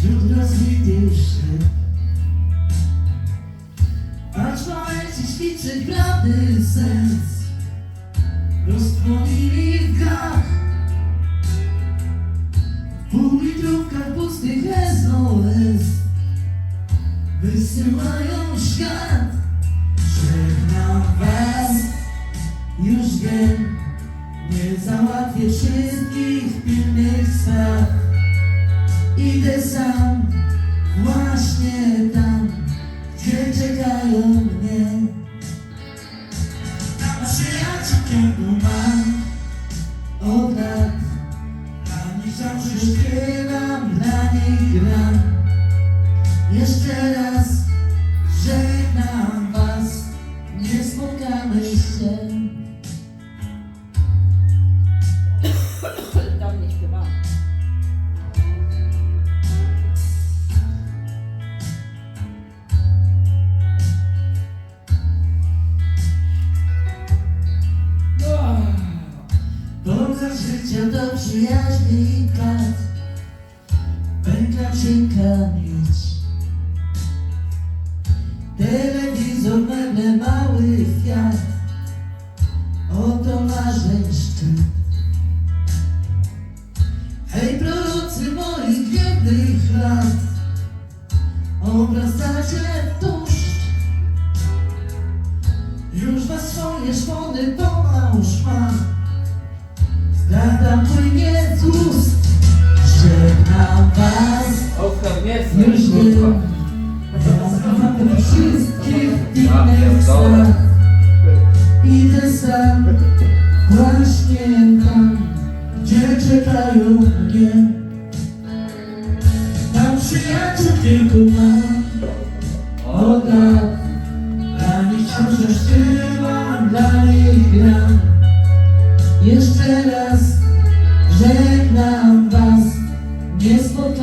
wśród rozwitych szyb. Patrz poeci ćwiczy prawdy sens, roztwonili w gach. W półlitrówkach pustych SOS wysyłają świat. Żegnam was, już wiem, nie załatwię wszystkich kilku mam od lat. Nich zawsze śpiewam, dla nich gram. Jeszcze raz do przyjaźni i kat Pęka cienka nić Telewizor, meble, mały kwiat Oto marzeń szczyt. Hej prorocy moich biednych lat Z ust Żegnam was. Już kurwa. Zamknę wszystkich innych strat Idę sam Właśnie tam Gdzie czekają mnie. Tam przyjaciół kilku mam. Od lat Dla nich wciąż śpiewam Dla nich gram. Jeszcze raz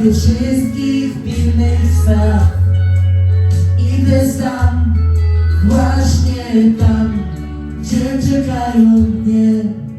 załatwię wszystkich pilnych spraw. Idę sam, właśnie tam, gdzie czekają mnie.